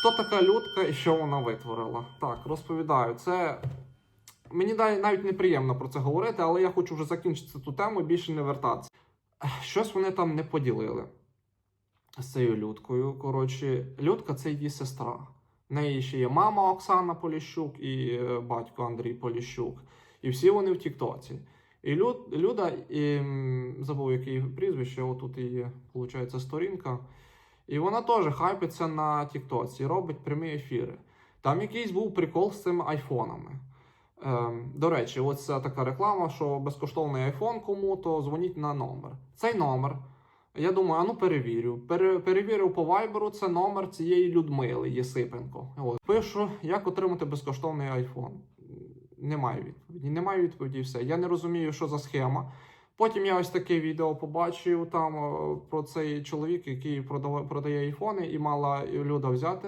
Хто така людка і що вона витворила? Так, розповідаю. Це мені навіть неприємно про це говорити, але я хочу вже закінчити цю тему і більше не вертатися. Щось вони там не поділили з цією людкою. Коротше, людка це її сестра. В неї ще є мама Оксана Поліщук і е, батько Андрій Поліщук. І всі вони в Тіктоці. І Люд, Люда, і, забув, яке її прізвище, отут її, виходить, сторінка. І вона теж хайпиться на Тіктоці, робить прямі ефіри. Там якийсь був прикол з цими айфонами. Ем, до речі, ось така реклама, що безкоштовний айфон кому, то дзвоніть на номер. Цей номер. Я думаю, а ну перевірю. Пере, перевірив по вайберу, це номер цієї Людмили Єсипенко. От. Пишу, як отримати безкоштовний айфон. Немає відповіді. Немає відповіді, все. Я не розумію, що за схема. Потім я ось таке відео побачив там про цей чоловік, який продає айфони, і мала Люда взяти